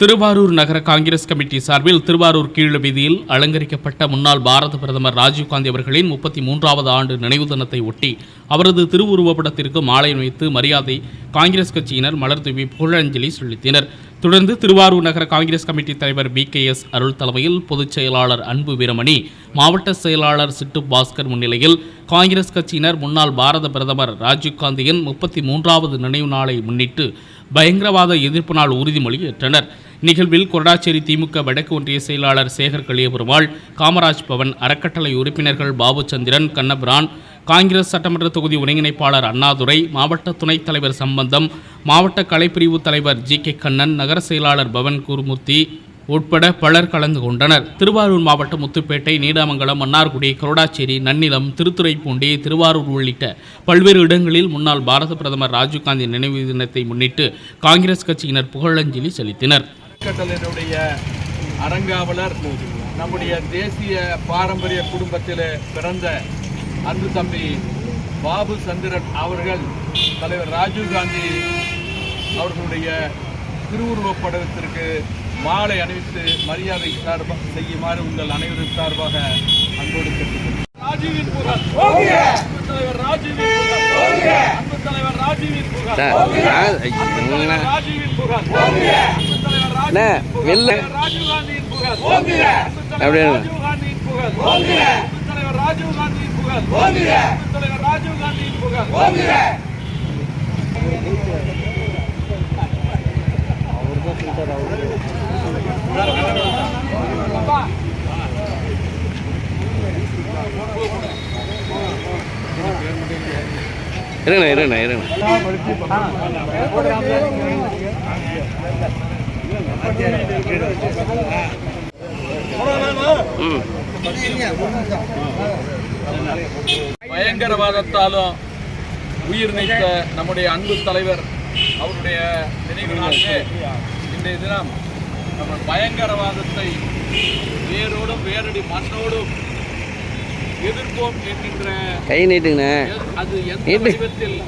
திருவாரூர் நகர காங்கிரஸ் கமிட்டி சார்பில் திருவாரூர் கீழ வீதியில் அலங்கரிக்கப்பட்ட முன்னாள் பாரத பிரதமர் ராஜீவ்காந்தி அவர்களின் முப்பத்தி மூன்றாவது ஆண்டு நினைவு தினத்தை ஒட்டி அவரது திருவுருவப்படத்திற்கு மாலை வைத்து மரியாதை காங்கிரஸ் கட்சியினர் மலர் தூவி புகழஞ்சலி செலுத்தினர். தொடர்ந்து திருவாரூர் நகர காங்கிரஸ் கமிட்டி தலைவர் பி கே எஸ் அருள் தலைமையில் பொதுச் செயலாளர் அன்பு வீரமணி மாவட்ட செயலாளர் சிட்டு பாஸ்கர் முன்னிலையில் காங்கிரஸ் கட்சியினர் முன்னாள் பாரத பிரதமர் ராஜீவ்காந்தியின் முப்பத்தி மூன்றாவது நினைவு நாளை முன்னிட்டு பயங்கரவாத எதிர்ப்பு நாள் உறுதிமொழி ஏற்றனர் நிகழ்வில் கொடாச்சேரி திமுக வடக்கு ஒன்றிய செயலாளர் சேகர் கலியபெருமாள் காமராஜ் பவன் அறக்கட்டளை உறுப்பினர்கள் பாபுச்சந்திரன் கண்ணபிரான் காங்கிரஸ் சட்டமன்ற தொகுதி ஒருங்கிணைப்பாளர் அண்ணாதுரை மாவட்ட துணைத் தலைவர் சம்பந்தம் மாவட்ட கலைப்பிரிவு தலைவர் ஜி கே கண்ணன் நகர செயலாளர் பவன் குருமூர்த்தி உட்பட பலர் கலந்து கொண்டனர். திருவாரூர் மாவட்டம் முத்துப்பேட்டை நீடாமங்கலம் மன்னார்குடி கொரடாச்சேரி நன்னிலம் திருத்துறைப்பூண்டி திருவாரூர் உள்ளிட்ட பல்வேறு இடங்களில் முன்னாள் பாரத பிரதமர் ராஜீவ்காந்தி நினைவு தினத்தை முன்னிட்டு காங்கிரஸ் கட்சியினர் புகழஞ்சலி செலுத்தினர். அறக்கட்டளையினுடைய அறங்காவலர் நம்முடைய தேசிய பாரம்பரிய குடும்பத்தில் பிறந்த அன்பு தம்பி பாபு சந்திரன் அவர்கள் தலைவர் ராஜீவ்காந்தி அவர்களுடைய திருவுருவப்படத்திற்கு மாலை அணிவித்து மரியாதை சார்பாக செய்யுமாறு உங்கள் அனைவரும் சார்பாக அன்போடு கேட்டுக்கொள்கிறேன். ராஜீவின் புகழ் தலைவர் ராஜீவின் புகழ் அன்பு தலைவர் ராஜீவின் புகழ் ராஜீவின் புகழ் அன்பு தலைவர் அண்ணே, ராஜீவின் புகழ். ராஜீவ் காந்தியின் புகழ். தலைவர் ராஜீவ் காந்தியின் புகழ் அன்பு தலைவர் ராஜீவ் காந்தியின் புகழ் அன்பு தலைவர் ராஜீவ் காந்தியின் புகழ் இருங்கண்ணா இருங்கண்ணா இருங்கண்ணா ம். பயங்கரவாதத்தாலும் உயிர் நீத்த நம்முடைய அன்பு தலைவர் அவருடைய நினைவு நாளிலே இன்றைய தினம் நம்ம பயங்கரவாதத்தை வேரோடும் வேரடி மண்ணோடும் எதிர்ப்போம் என்கின்ற கை நீட்டுங்கண்ணே அது எந்த. வடிவத்தில்